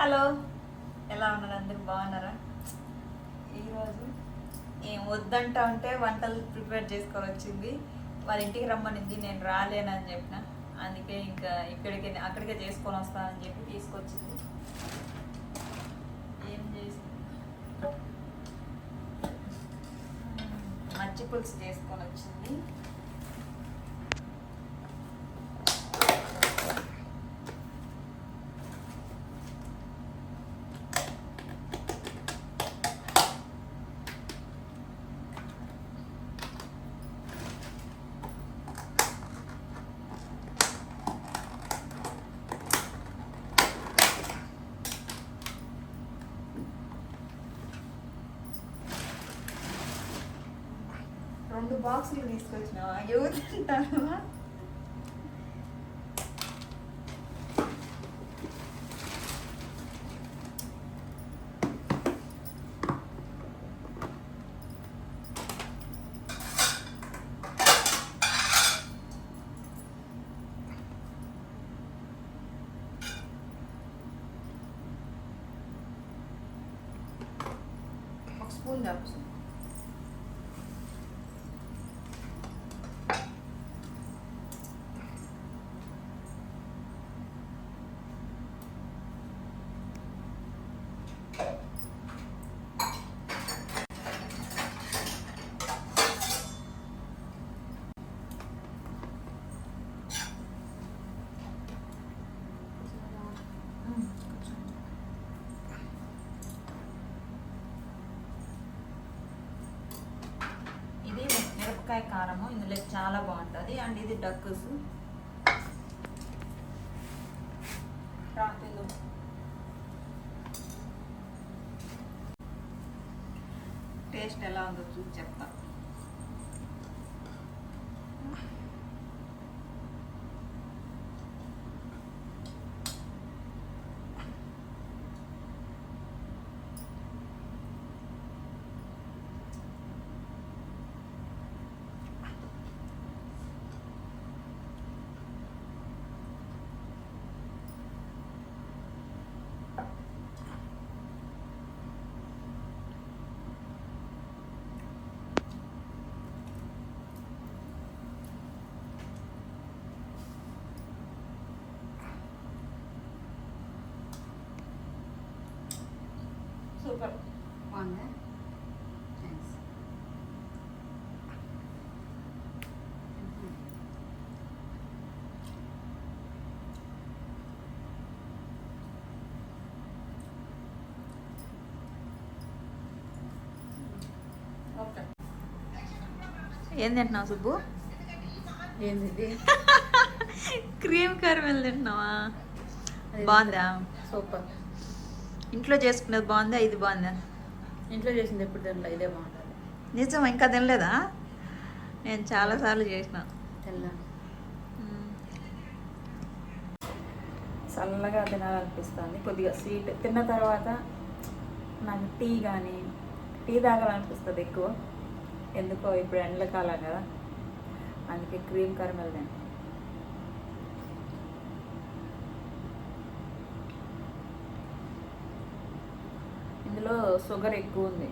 Hello. ఎలా ఉన్నారు అందరు? బాగున్నారా? ఈరోజు? ఏం వద్దంటా ఉంటే వంటలు ప్రిపేర్ చేసుకొని వచ్చింది. వాళ్ళ ఇంటికి రమ్మనింది నేను రాలేనని చెప్పిన. అందుకే ఇంకా ఇక్కడికి అక్కడికే చేసుకొని వస్తానని చెప్పి తీసుకొచ్చింది. ఏం చేసి? మచ్చి పులుసు చేసుకొని వచ్చింది. రెండు బాక్సులు తీసుకొచ్చినావా? యూత్ అంటారా ఒక స్పూన్ చాపు ఇది మిరపకాయ కారము ఇందులో చాలా బాగుంటుంది. అండ్ ఇది డక్కుస్. టేస్ట్ ఎలా ఉందో చూసి చెప్తా. సూపర్ బాగుందా థ్యాంక్స్ ఓకే ఏం తింటున్నావు సుబ్బు? ఏంది ఇది క్రీమ్ కర్మల్ తింటున్నావా? బాగుందా? సూపర్. ఇంట్లో చేసుకునేది బాగుందా? ఇది బాగుందా? ఇంట్లో చేసింది ఎప్పుడు తినలే ఇదే బాగుంటుంది. నిజం ఇంకా తినలేదా? నేను చాలాసార్లు చేసిన. చల్లగా తినాలనిపిస్తుంది. కొద్దిగా స్వీట్. తిన్న తర్వాత నాకు టీ కానీ టీ తాగాలనిపిస్తుంది ఎక్కువ. ఎందుకో ఇప్పుడు ఎండకాలం కదా. అందుకే క్రీమ్ కరమల్ తింటాను ఇందులో షుగర్ ఎక్కువ ఉంది.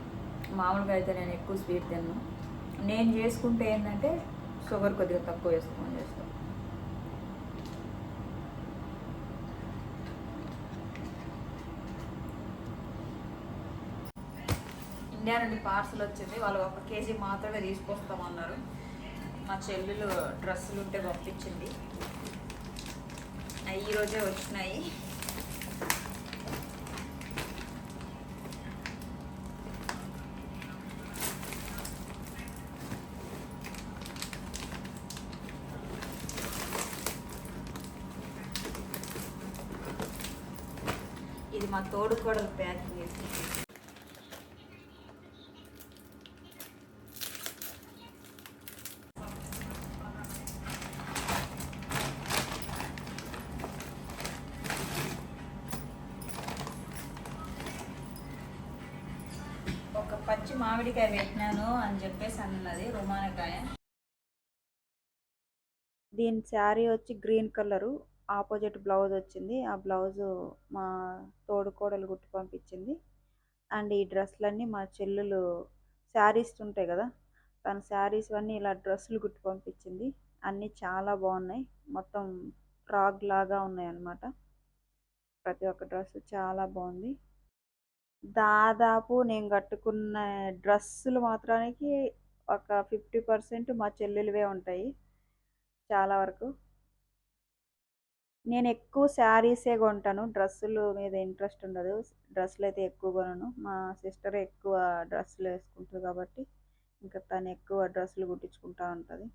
మామూలుగా అయితే నేను ఎక్కువ స్వీట్ తిన్ను. నేను చేసుకుంటే ఏంటంటే షుగర్ కొద్దిగా తక్కువ వేసుకొని చేస్తాను ఇండియా నుండి పార్సల్ వచ్చింది. వాళ్ళు ఒక కేజీ మాత్రమే తీసుకొస్తామన్నారు. మా చెల్లెలు డ్రెస్సులు ఉంటే పంపించింది. అవి ఈరోజే వచ్చినాయి ఇది మా తోడు కూడా ప్యాకింగ్ ఒక పచ్చి మామిడికాయ పెట్టినాను అని చెప్పేసి అన్నది రుమానకాయ. దీని శారీ వచ్చి గ్రీన్ కలరు. ఆపోజిట్ బ్లౌజ్ వచ్చింది. ఆ బ్లౌజు మా తోడుకోడలు కుట్టి పంపించింది. అండ్ ఈ డ్రెస్సులన్నీ మా చెల్లెలు శారీస్ ఉంటాయి కదా తన శారీస్ అన్నీ ఇలా డ్రెస్సులు కుట్టి పంపించింది. అన్నీ చాలా బాగున్నాయి. మొత్తం ఫ్రాక్ లాగా ఉన్నాయి అన్నమాట ప్రతి ఒక్క డ్రెస్ చాలా బాగుంది. దాదాపు నేను కట్టుకున్న డ్రెస్సులు మాత్రానికి ఒక ఫిఫ్టీ పర్సెంట్ మా చెల్లెలివే ఉంటాయి. చాలా వరకు నేను ఎక్కువ శారీసే కొంటాను. డ్రెస్సులు మీద ఇంట్రెస్ట్ ఉండదు. డ్రెస్సులు అయితే ఎక్కువ కొనను. మా సిస్టర్ ఎక్కువ డ్రెస్సులు వేసుకుంటుంది కాబట్టి ఇంకా తను ఎక్కువ డ్రెస్సులు కుట్టించుకుంటూ ఉంటుంది.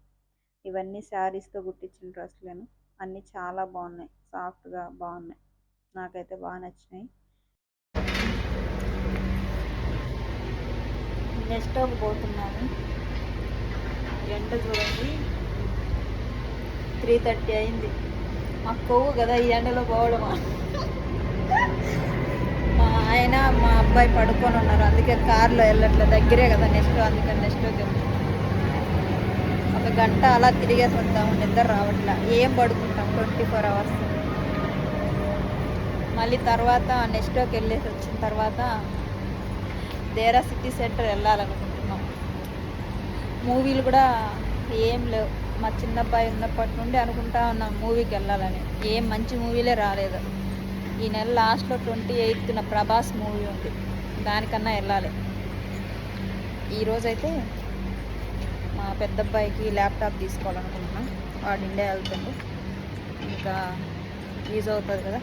ఇవన్నీ శారీస్తో కుట్టించిన డ్రెస్సులను. అన్నీ చాలా బాగున్నాయి. సాఫ్ట్గా బాగున్నాయి. నాకైతే బాగా నచ్చినాయి. నెక్స్ట్ ఒక పోతున్నాను ఎండ చూడండి. త్రీ థర్టీ అయింది. మాకు కొవ్వు కదా ఈ ఎండలో పోవడమా? మా ఆయన మా అబ్బాయి పడుకొని ఉన్నారు. అందుకే కార్లో వెళ్ళట్లే దగ్గరే కదా నెక్స్ట్ అందుకని నెక్స్ట్ ఒక గంట అలా తిరిగేసి వస్తాము నిద్ర రావట్లే. ఏం పడుకుంటాం? Twenty four hours. మళ్ళీ తర్వాత నెక్స్ట్కి వెళ్ళేసి వచ్చిన తర్వాత దేరా సిటీ సెంటర్ వెళ్ళాలనుకుంటున్నాం. మూవీలు కూడా ఏం లేవు. మా చిన్న అబ్బాయి ఉన్నప్పటి నుండి అనుకుంటా ఉన్నాం మూవీకి వెళ్ళాలని. ఏం మంచి మూవీలే రాలేదు. ఈ నెల లాస్ట్లో ట్వంటీ ఎయిత్న ప్రభాస్ మూవీ ఉంది. దానికన్నా వెళ్ళాలి. ఈరోజైతే మా పెద్ద అబ్బాయికి ల్యాప్టాప్ తీసుకోవాలనుకుంటున్నాం. వాడు ఇండియా వెళ్తుంది ఇంకా యూజ్ అవుతుంది కదా.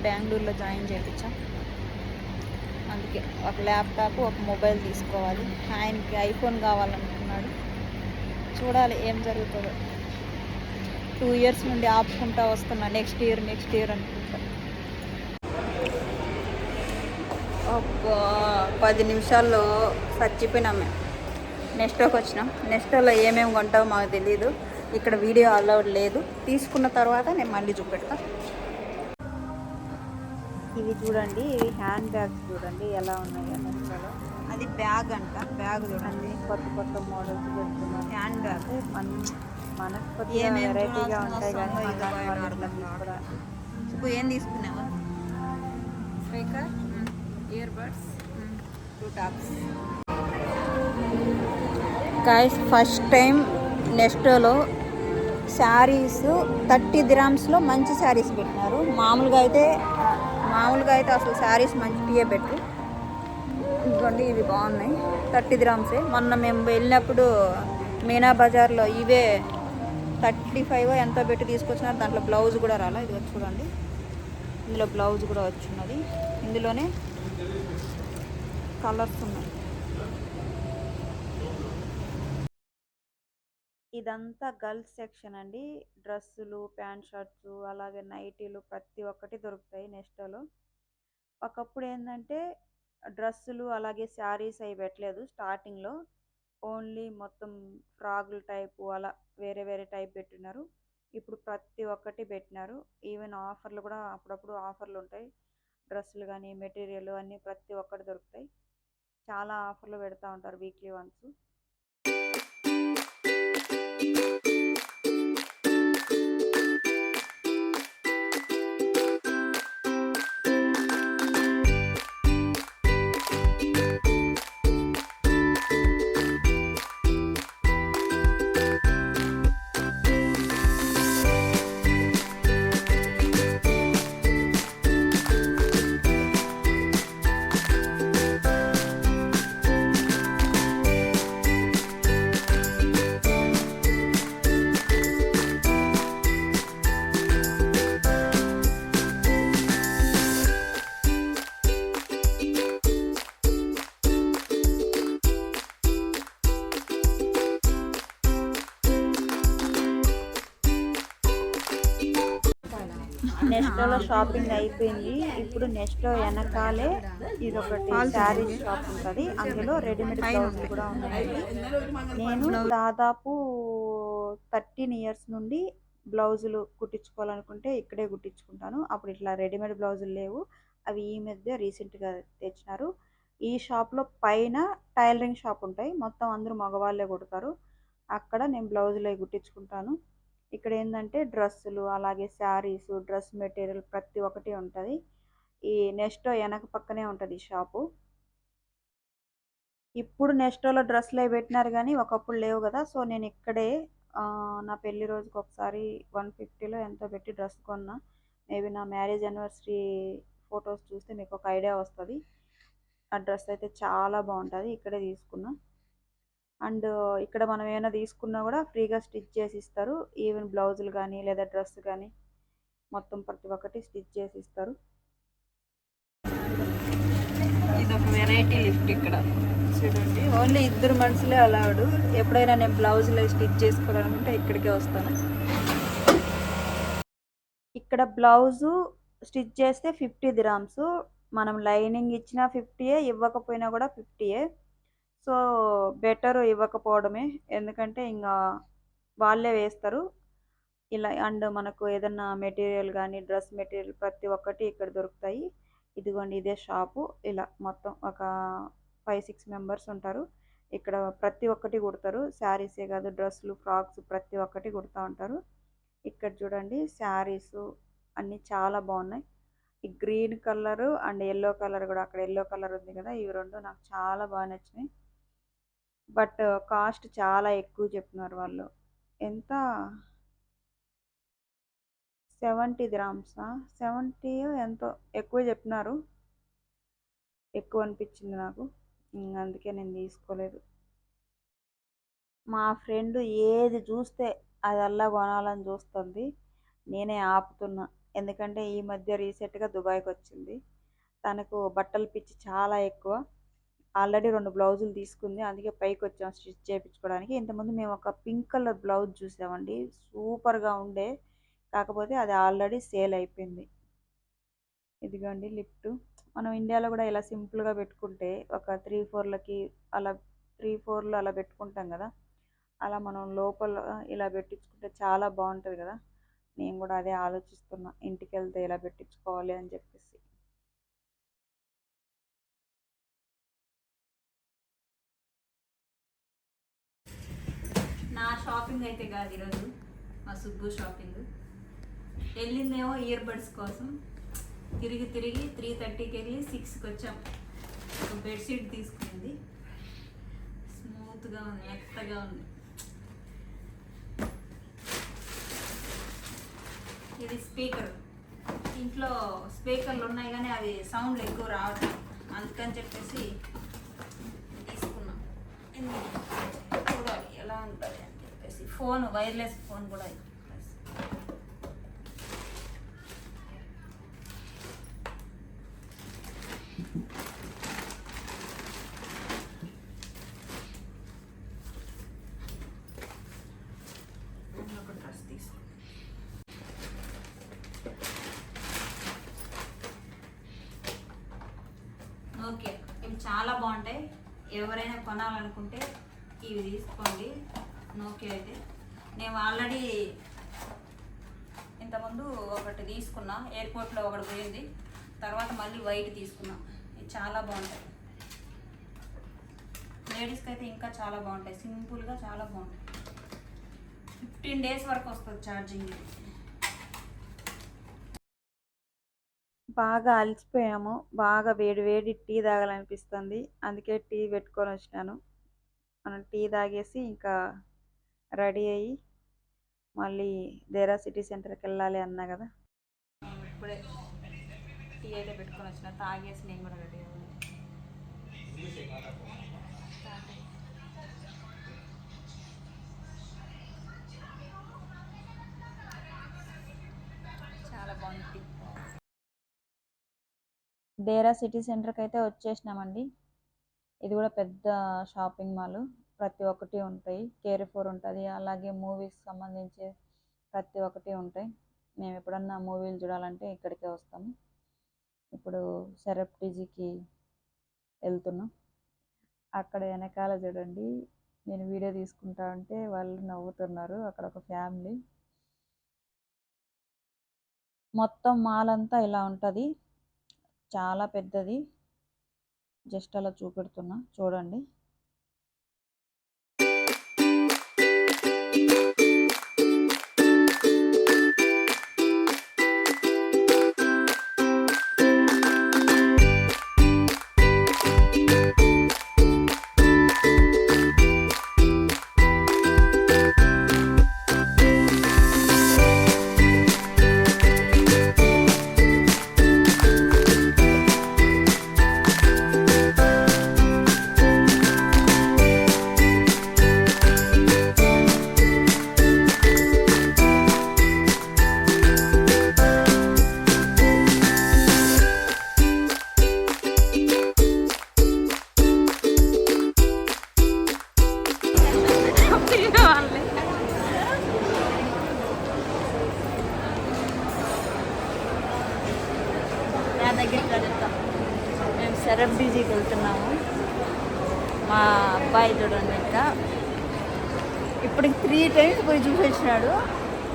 బెంగళూరులో జాయిన్ చేయించాం. అందుకే ఒక ల్యాప్టాప్ ఒక మొబైల్ తీసుకోవాలి. ఆయనకి ఐఫోన్ కావాలనుకున్నాడు. చూడాలి ఏం జరుగుతుందో. టూ ఇయర్స్ నుండి ఆపుకుంటా వస్తున్నా నెక్స్ట్ ఇయర్ నెక్స్ట్ ఇయర్ అనుకుంటా. అబ్బా పది నిమిషాల్లో చచ్చిపోయినాం మేము. నెక్స్ట్కి వచ్చినాం. నెక్స్ట్లో ఏమేమి కొంటావో మాకు తెలియదు ఇక్కడ వీడియో అలౌడ్ లేదు. తీసుకున్న తర్వాత నేను మళ్ళీ చూపెడతా. ఇవి చూడండి ఇవి హ్యాండ్ బ్యాగ్స్ చూడండి ఎలా ఉన్నాయో నెక్స్ట్లో అది బ్యాగ్ అంట బ్యాగ్ చూడండి. కొత్త కొత్త మోడల్స్ పెడుతున్నారు. హ్యాండ్ బ్యాగ్ మన మనకు కొద్దిగా వెరైటీగా ఉంటాయి కానీ ఏం తీసుకున్నావా? Speaker ear buds two tops guys first time నెస్టోలో saris thirty గ్రామ్స్లో మంచి శారీస్ పెట్టినారు. మామూలుగా అయితే మామూలుగా అయితే అసలు శారీస్ మంచిగా పెట్టరు. ఇదిగోండి ఇవి బాగున్నాయి. థర్టీ గ్రామ్సే మొన్న మేము వెళ్ళినప్పుడు మీనా బజార్లో ఇవే థర్టీ ఫైవ్ ఎంతో పెట్టి తీసుకొచ్చినారు. దాంట్లో బ్లౌజ్ కూడా రాలా? ఇది చూడండి. ఇందులో బ్లౌజ్ కూడా వచ్చిన్నది ఇందులోనే కలర్స్ ఉన్నాయి. ఇదంతా గర్ల్స్ సెక్షన్ అండి. డ్రెస్సులు ప్యాంట్ షర్ట్స్ అలాగే నైటీలు ప్రతి ఒక్కటి దొరుకుతాయి నెస్టోలో ఒకప్పుడు ఏంటంటే డ్రెస్సులు అలాగే శారీస్ అవి పెట్టలేదు స్టార్టింగ్లో. ఓన్లీ మొత్తం ఫ్రాగుల టైపు అలా వేరే వేరే టైప్ పెట్టినారు. ఇప్పుడు ప్రతి ఒక్కటి పెట్టినారు. ఈవెన్ ఆఫర్లు కూడా అప్పుడప్పుడు ఆఫర్లు ఉంటాయి. డ్రెస్సులు కానీ మెటీరియల్ అన్నీ ప్రతి ఒక్కటి దొరుకుతాయి. చాలా ఆఫర్లు పెడతా ఉంటారు వీక్లీ వన్స్. నెస్టోలో షాపింగ్ అయిపోయింది. ఇప్పుడు నెస్టో వెనకాలే ఇది ఒకటి శారీ షాప్ ఉంటుంది. అందులో రెడీమేడ్ బ్లౌజ్ కూడా ఉంటుంది నేను దాదాపు థర్టీన్ ఇయర్స్ నుండి బ్లౌజులు కుట్టించుకోవాలనుకుంటే ఇక్కడే కుట్టించుకుంటాను. అప్పుడు ఇట్లా రెడీమేడ్ బ్లౌజులు లేవు. అవి ఈ మధ్య రీసెంట్గా తెచ్చినారు. ఈ షాప్లో పైన టైలరింగ్ షాప్ ఉంటాయి. మొత్తం అందరూ మగవాళ్ళే కుడతారు. అక్కడ నేను బ్లౌజులు అవి కుట్టించుకుంటాను. ఇక్కడ ఏంటంటే డ్రెస్సులు అలాగే శారీస్ డ్రెస్ మెటీరియల్ ప్రతి ఒక్కటి ఉంటుంది. ఈ నెస్టో వెనక పక్కనే ఉంటుంది షాపు. ఇప్పుడు నెక్స్టోలో డ్రెస్సులు అవి పెట్టినారు కానీ ఒకప్పుడు లేవు కదా. సో నేను ఇక్కడే నా పెళ్ళి రోజుకి ఒకసారి వన్ ఫిఫ్టీలో ఎంతో పెట్టి డ్రెస్ కొన్నా. మేబీ నా మ్యారేజ్ యానివర్సరీ ఫొటోస్ చూస్తే మీకు ఒక ఐడియా వస్తుంది. ఆ డ్రెస్ అయితే చాలా బాగుంటుంది. ఇక్కడే తీసుకున్నా. అండ్ ఇక్కడ మనం ఏమైనా తీసుకున్నా కూడా ఫ్రీగా స్టిచ్ చేసి ఇస్తారు. ఈవెన్ బ్లౌజులు కానీ లేదా డ్రెస్ కానీ మొత్తం ప్రతి ఒక్కటి స్టిచ్ చేసి ఇస్తారు. ఇది ఒక వెరైటీ లిఫ్ట్ ఇక్కడ. చూడండి. ఓన్లీ ఇద్దరు మనుషులే అలౌడ్ ఎప్పుడైనా నేను బ్లౌజులు స్టిచ్ చేసుకోవాలనుకుంటే ఇక్కడికే వస్తాను. ఇక్కడ బ్లౌజు స్టిచ్ చేస్తే ఫిఫ్టీ దిరామ్స్ మనం లైనింగ్ ఇచ్చినా ఫిఫ్టీయే ఇవ్వకపోయినా కూడా ఫిఫ్టీయే సో బెటర్ ఇవ్వకపోవడమే. ఎందుకంటే ఇంకా వాళ్ళే వేస్తారు. ఇలా అండ్ మనకు ఏదన్నా మెటీరియల్ కానీ డ్రెస్ మెటీరియల్ ప్రతి ఒక్కటి ఇక్కడ దొరుకుతాయి. ఇదిగోండి ఇదే షాపు. ఇలా మొత్తం ఒక ఫైవ్ సిక్స్ మెంబర్స్ ఉంటారు. ఇక్కడ ప్రతి ఒక్కటి కుడతారు. శారీసే కాదు డ్రెస్సులు ఫ్రాక్స్ ప్రతి ఒక్కటి కుడతా ఉంటారు. ఇక్కడ చూడండి శారీస్ అన్నీ చాలా బాగున్నాయి. ఈ green colour and yellow colour కూడా అక్కడ ఎల్లో కలర్ ఉంది కదా ఇవి రెండు నాకు చాలా బాగా నచ్చినాయి. బట్ కాస్ట్ చాలా ఎక్కువ చెప్తున్నారు వాళ్ళు. ఎంత? సెవెంటీ గ్రామ్సా? సెవెంటీ ఎంతో ఎక్కువ చెప్పినారు ఎక్కువ అనిపించింది నాకు. అందుకే నేను తీసుకోలేదు. మా ఫ్రెండ్ ఏది చూస్తే అదల్లా కొనాలని చూస్తుంది. నేనే ఆపుతున్నా. ఎందుకంటే ఈ మధ్య రీసెంట్గా దుబాయ్కి వచ్చింది. తనకు బట్టల పిచ్చి చాలా ఎక్కువ. ఆల్రెడీ రెండు బ్లౌజులు తీసుకుంది. అందుకే పైకి వచ్చాం స్టిచ్ చేయించుకోవడానికి ఇంతకుముందు మేము ఒక పింక్ కలర్ బ్లౌజ్ చూసామండి. సూపర్గా ఉండే. కాకపోతే అది ఆల్రెడీ సేల్ అయిపోయింది. ఇదిగోండి లిఫ్ట్. మనం ఇండియాలో కూడా ఇలా సింపుల్గా పెట్టుకుంటే ఒక త్రీ ఫోర్లకి అలా త్రీ ఫోర్లు అలా పెట్టుకుంటాం కదా. అలా మనం లోపల ఇలా పెట్టించుకుంటే చాలా బాగుంటుంది కదా. నేను కూడా అదే ఆలోచిస్తున్నా. ఇంటికి వెళ్తే ఇలా పెట్టించుకోవాలి అని చెప్పేసి. నా షాపింగ్ అయితే కాదు ఈరోజు. మా సుబ్బు షాపింగ్. వెళ్ళిందేమో ఇయర్ బడ్స్ కోసం. తిరిగి తిరిగి త్రీ థర్టీకి వెళ్ళి సిక్స్కి వచ్చాం. ఒక బెడ్షీట్ తీసుకుంది. స్మూత్గా ఉంది మెత్తగా ఉంది. ఇది స్పీకర్ ఇంట్లో స్పీకర్లు ఉన్నాయి కానీ అవి సౌండ్ ఎక్కువ రావడం అందుకని చెప్పేసి తీసుకున్నాం. చూడాలి ఎలా ఉంటుంది. ఫోన్ వైర్లెస్ ఫోన్ కూడా ఓకే ఇవి చాలా బాగుంటాయి. ఎవరైనా కొనాలనుకుంటే ఇవి తీసుకోండి. నోకే అయితే నేను ఆల్రెడీ ఇంతకుముందు ఒకటి తీసుకున్నా. ఎయిర్పోర్ట్లో ఒకటి పోయింది. తర్వాత మళ్ళీ వైట్ తీసుకున్నా. ఇది చాలా బాగుంటాయి. లేడీస్కి అయితే ఇంకా చాలా బాగుంటాయి. సింపుల్గా చాలా బాగుంటాయి. ఫిఫ్టీన్ డేస్ వరకు వస్తుంది ఛార్జింగ్. బాగా అలసిపోయాము. బాగా వేడి వేడి టీ తాగాలనిపిస్తుంది. అందుకే టీ పెట్టుకొని వచ్చినాను. మనం టీ తాగేసి ఇంకా రెడీ అయ్యి మళ్ళీ దేరా సిటీ సెంటర్కి వెళ్ళాలి అన్నా కదా. ఇప్పుడే టీ అయితే పెట్టుకొని వచ్చిన తాగేసి నేను కూడా రెడీ చాలా బాగుంది దేరా సిటీ సెంటర్కి అయితే వచ్చేసినామండి. ఇది కూడా పెద్ద షాపింగ్ మాల్. ప్రతి ఒక్కటి ఉంటాయి. కేర్ ఫోర్ ఉంటుంది. అలాగే మూవీస్ సంబంధించి ప్రతి ఒక్కటి ఉంటాయి. మేము ఎప్పుడన్నా మూవీలు చూడాలంటే ఇక్కడికే వస్తాము ఇప్పుడు సెరప్టీజీకి వెళ్తున్నాం. అక్కడ వెనకాల చూడండి. నేను వీడియో తీసుకుంటా ఉంటే వాళ్ళు నవ్వుతున్నారు. అక్కడ ఒక ఫ్యామిలీ. మొత్తం మాల్ అంతా ఇలా ఉంటుంది. చాలా పెద్దది. జస్ట్ అలా చూపెడుతున్నా. చూడండి. మేము శరబ్ బీజీకి వెళ్తున్నాము. మా అబ్బాయి చూడండి ఇంకా ఇప్పటికి త్రీ టైమ్స్ పోయి చూసేసినాడు వచ్చినాడు.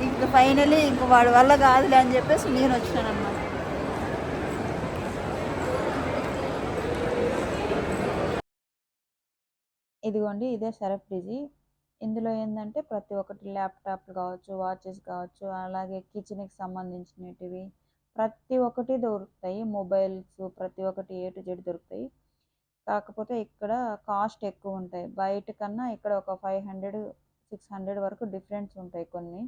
ఇంకా ఫైనలీ ఇంక వాడి వల్ల కాదులే అని చెప్పేసి నేను వచ్చినాను అన్నమాట ఇదిగోండి ఇదే షరఫ్ డిజీ ఇందులో ఏంటంటే ప్రతి ఒక్కటి ల్యాప్టాప్ కావచ్చు వాచెస్ కావచ్చు అలాగే కిచెన్కి సంబంధించినటివి ప్రతి ఒక్కటి దొరుకుతాయి. మొబైల్స్ ప్రతి ఒక్కటి ఏ టు జెడ్ దొరుకుతాయి. కాకపోతే ఇక్కడ కాస్ట్ ఎక్కువ ఉంటాయి. బయట కన్నా ఇక్కడ ఒక ఫైవ్ హండ్రెడ్ సిక్స్ హండ్రెడ్ వరకు డిఫరెన్స్ ఉంటాయి కొన్ని.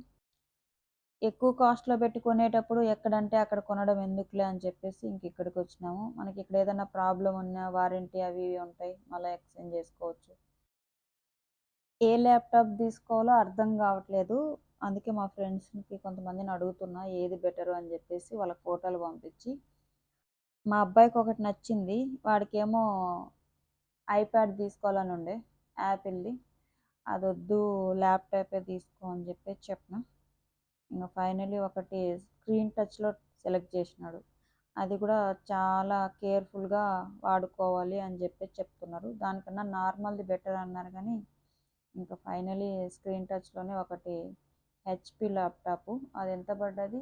ఎక్కువ కాస్ట్లో పెట్టి కొనేటప్పుడు ఎక్కడంటే అక్కడ కొనడం ఎందుకులే అని చెప్పేసి ఇంక ఇక్కడికి వచ్చినాము. మనకి ఇక్కడ ఏదైనా ప్రాబ్లం ఉన్నా వారంటీ అవి ఇవి ఉంటాయి. మళ్ళీ ఎక్స్చేంజ్ చేసుకోవచ్చు. ఏ ల్యాప్టాప్ తీసుకోవాలో అర్థం కావట్లేదు. అందుకే మా ఫ్రెండ్స్కి కొంతమందిని అడుగుతున్నా ఏది బెటర్ అని చెప్పేసి వాళ్ళకి ఫోటోలు పంపించి. మా అబ్బాయికి ఒకటి నచ్చింది. వాడికేమో ఐప్యాడ్ తీసుకోవాలని ఉండే యాపిల్ది. అది వద్దు ల్యాప్టాపే తీసుకో అని చెప్పేసి చెప్పిన. ఇంకా ఫైనలీ ఒకటి స్క్రీన్ టచ్లో సెలెక్ట్ చేసినాడు. అది కూడా చాలా కేర్ఫుల్గా వాడుకోవాలి అని చెప్పేసి చెప్తున్నారు. దానికన్నా నార్మల్ది బెటర్ అన్నారు కానీ ఇంకా ఫైనలీ స్క్రీన్ టచ్లోనే ఒకటి హెచ్పి ల్యాప్టాప్ అది ఎంత పడ్డది?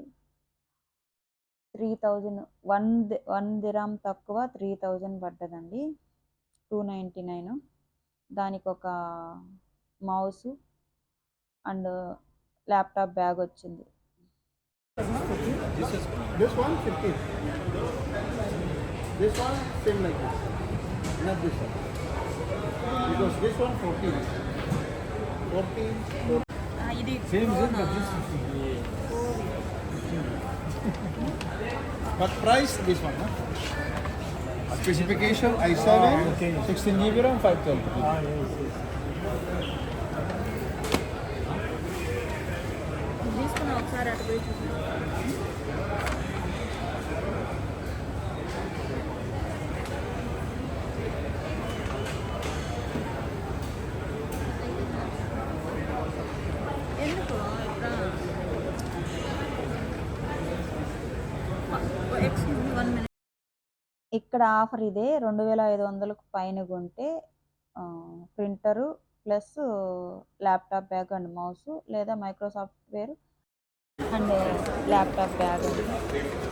Three thousand one one dirham తక్కువ త్రీ థౌజండ్ పడ్డదండి. టూ నైంటీ నైన్ దానికి ఒక మౌస్ అండ్ ల్యాప్టాప్ బ్యాగ్ వచ్చింది Because this one 14. 14. 14. ఇది Same is but this 15. But price this one, huh? Specification i7, 16 GB RAM, 512. తీసుకున్నా ఒకసారి అటు పోయి చూసి ఎందుకు వన్ మినిట్ ఇక్కడ ఆఫర్ ఇదే రెండు వేల ఐదు వందలకు పైన కొంటే printer plus laptop bag and mouse లేదా మైక్రోసాఫ్ట్వేర్ అండ్ ల్యాప్టాప్ బ్యాగ్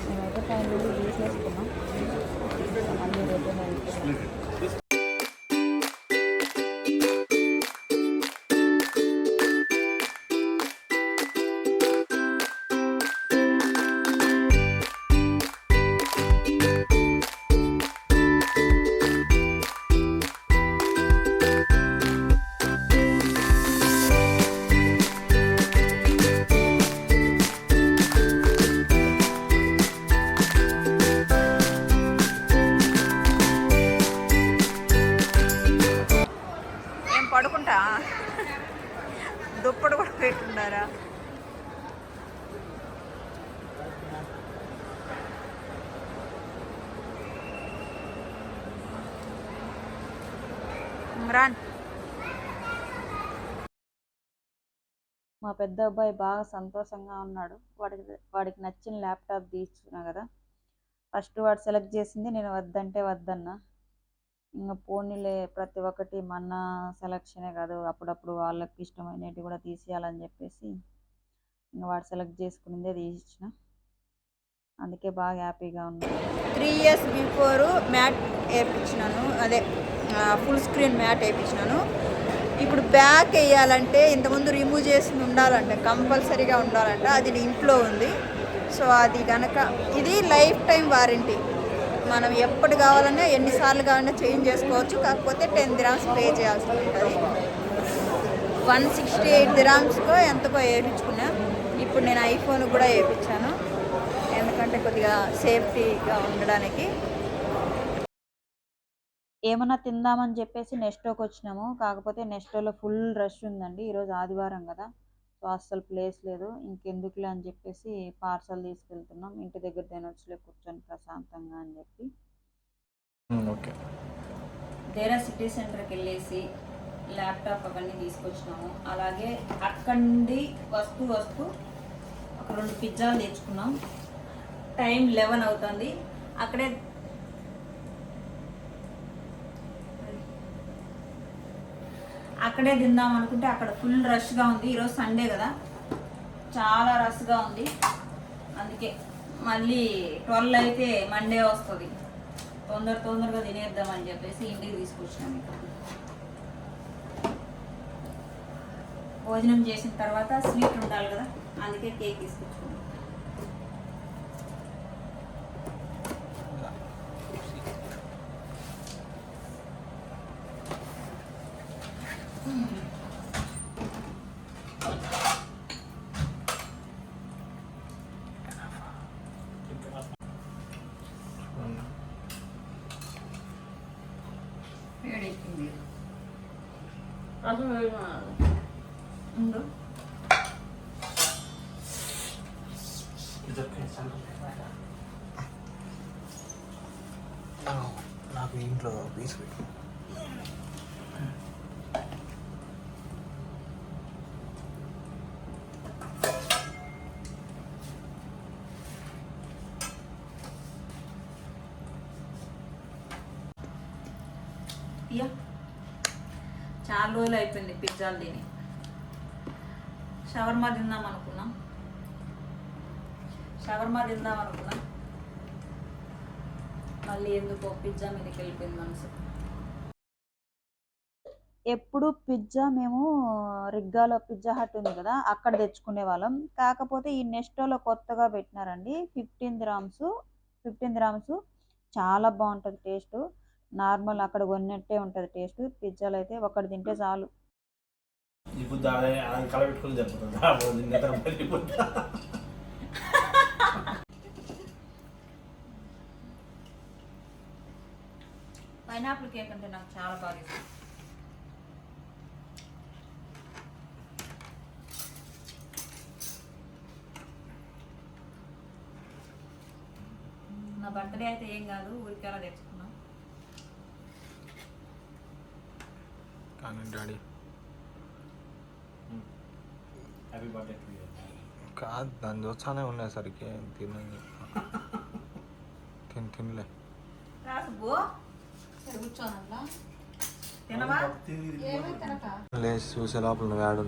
మేమైతే పైన తీసేసుకున్నాం మళ్ళీ రిటర్న్ వెళ్తున్నాం పెద్ద అబ్బాయి బాగా సంతోషంగా ఉన్నాడు. వాడికి వాడికి నచ్చిన ల్యాప్టాప్ తీసుకున్నా కదా. ఫస్ట్ వాడు సెలెక్ట్ చేసింది నేను వద్దంటే వద్దన్నా. ఇంకా పోనీలే ప్రతి ఒక్కటి మన సెలక్షనే కాదు. అప్పుడప్పుడు వాళ్ళకి ఇష్టమైనవి కూడా తీసేయాలని చెప్పేసి ఇంకా వాడు సెలెక్ట్ చేసుకునిందే తీసిచ్చిన. అందుకే బాగా హ్యాపీగా ఉన్నాను త్రీ ఇయర్స్ బిఫోర్ మ్యాట్ వేయించినాను అదే ఫుల్ స్క్రీన్ మ్యాట్ వేయించినాను ఇప్పుడు బ్యాక్ వేయాలంటే ఇంతకుముందు రిమూవ్ చేసి ఉండాలంట కంపల్సరీగా ఉండాలంట. అది ఇంట్లో ఉంది. సో అది కనుక ఇది లైఫ్ టైం వారంటీ. మనం ఎప్పుడు కావాలన్నా ఎన్నిసార్లు కావాలన్నా చేంజ్ చేసుకోవచ్చు. కాకపోతే టెన్ దిరామ్స్ పే చేయాల్సి ఉంటుంది. వన్ సిక్స్టీ ఎయిట్ దిరామ్స్కో ఎంతకో వేయించుకున్నా. ఇప్పుడు నేను ఐఫోన్ కూడా వేయించాను. ఎందుకంటే కొద్దిగా సేఫ్టీగా ఉండడానికి. ఏమన్నా తిందామని చెప్పేసి నెస్టోకి వచ్చినాము. కాకపోతే నెస్టోలో ఫుల్ రష్ ఉందండి. ఈరోజు ఆదివారం కదా. సో అస్సలు ప్లేస్ లేదు. ఇంకెందుకులే అని చెప్పేసి పార్సల్ తీసుకెళ్తున్నాం. ఇంటి దగ్గర తినొచ్చులే కూర్చొని ప్రశాంతంగా అని చెప్పి. ఓకే. దేరా సిటీ సెంటర్కి వెళ్ళేసి ల్యాప్టాప్ అవన్నీ తీసుకొచ్చినాము. అలాగే అక్కడి వస్తూ వస్తూ ఒక రెండు పిజ్జాలు తెచ్చుకున్నాం. టైం లెవెన్ అవుతుంది. అక్కడే అక్కడే తిందాం అనుకుంటే అక్కడ ఫుల్ రష్గా ఉంది. ఈరోజు సండే కదా. చాలా రష్గా ఉంది. అందుకే మళ్ళీ ట్వెల్వ్ అయితే మండే వస్తుంది. తొందర తొందరగా తినేద్దామని చెప్పేసి ఇంటికి తీసుకొచ్చినాం ఇక్కడ భోజనం చేసిన తర్వాత స్వీట్ ఉండాలి కదా. అందుకే కేక్ తీసుకొచ్చుకున్నాం. వేడెక్కింది ఉండు నాకు ఇంట్లో పీస్ పెట్టు ఇయ్య చాలా రోజులు అయిపోయింది పిజ్జాలు తిని. షవర్మా తిందాం అనుకున్నాం. షవర్మా తిందాం అనుకున్నాం. మళ్ళీ ఎందుకో పిజ్జా మీదకి వెళ్ళిపోయింది మనసు. ఎప్పుడు పిజ్జా మేము రిగ్గాలో పిజ్జా హట్ ఉంది కదా అక్కడ తెచ్చుకునే వాళ్ళం. కాకపోతే ఈ నెస్టోలో కొత్తగా పెట్టినారండి ఫిఫ్టీన్ గ్రామ్స్ ఫిఫ్టీన్ గ్రామ్స్. చాలా బాగుంటుంది టేస్ట్. నార్మల్ అక్కడ కొన్నట్టే ఉంటుంది టేస్ట్. పిజ్జాలు అయితే ఒకటి తింటే చాలు. పైనాపిల్ కేక్ అంటే నాకు చాలా బాగా ఇష్టం. నా బర్త్డే అయితే ఏం కాదు ఊరికి అలా daddy happy birthday to you కాదు దాని చూస్తానే ఉండేసరికి తినని. తిని తినలే. రాసుబో తినవా? లేచి చూసే లోపల నువ్వు యాడ్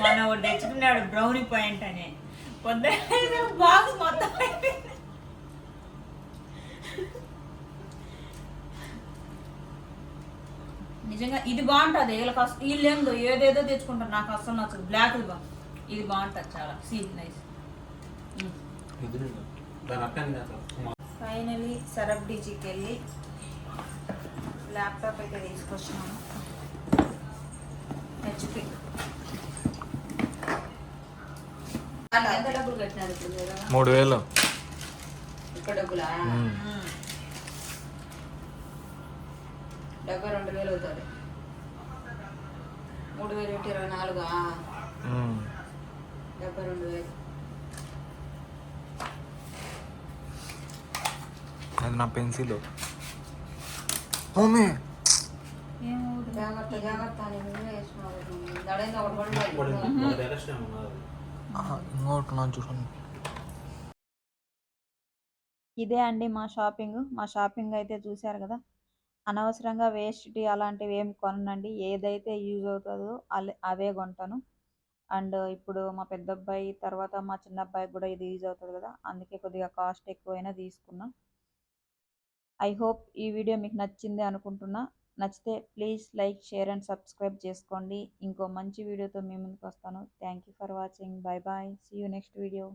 మన తెచ్చుకున్నాడు బ్రౌనీ పాయింట్ అని. బాక్స్ మొత్తం అయిపోయింది. నిజంగా ఇది బాగుంటుంది. వీళ్ళకి అసలు వీళ్ళేందో ఏదేదో తెచ్చుకుంటారు. నాకు అసలు నచ్చదు. బ్లాక్ బా ఇది బాగుంటుంది చాలా. సీ నైస్ ఫైనలీ సరబ్ డీజీకి వెళ్ళి ల్యాప్టాప్ అయితే తీసుకొచ్చినాను. హెచ్పి ఎంత డబ్బులు కట్టినారు ఇప్పుడు? మీరు? మూడు వేలు. ఇక్కడ డబ్బులా మ్మ్. మ్మ్. డెబ్బై రెండు వేలు అవుతుంది. మూడు వేలు పెట్టి ఇరవై నాలుగు. డెబ్బై రెండు వేలు. అది నా పెన్సిల్. మమ్మీ జాగ్రత్త జాగ్రత్త ఇంకోటి నా చూడండి. ఇదే అండి మా షాపింగ్. మా షాపింగ్ అయితే చూశారు కదా? అనవసరంగా వేస్ట్ అలాంటివి ఏం కొనండి ఏదైతే యూజ్ అవుతుందో అవే కొంటాను. అండ్ ఇప్పుడు మా పెద్ద అబ్బాయి తర్వాత మా చిన్న అబ్బాయికి కూడా ఇది యూజ్ అవుతుంది కదా అందుకే కొద్దిగా కాస్ట్ ఎక్కువైనా తీసుకున్నా. ఐ హోప్ ఈ వీడియో మీకు నచ్చింది అనుకుంటున్నా. నచ్చితే please like share and subscribe చేసుకోండి. ఇంకో మంచి వీడియోతో మీ ముందుకు వస్తాను. Thank you for watching. Bye bye. See you next video.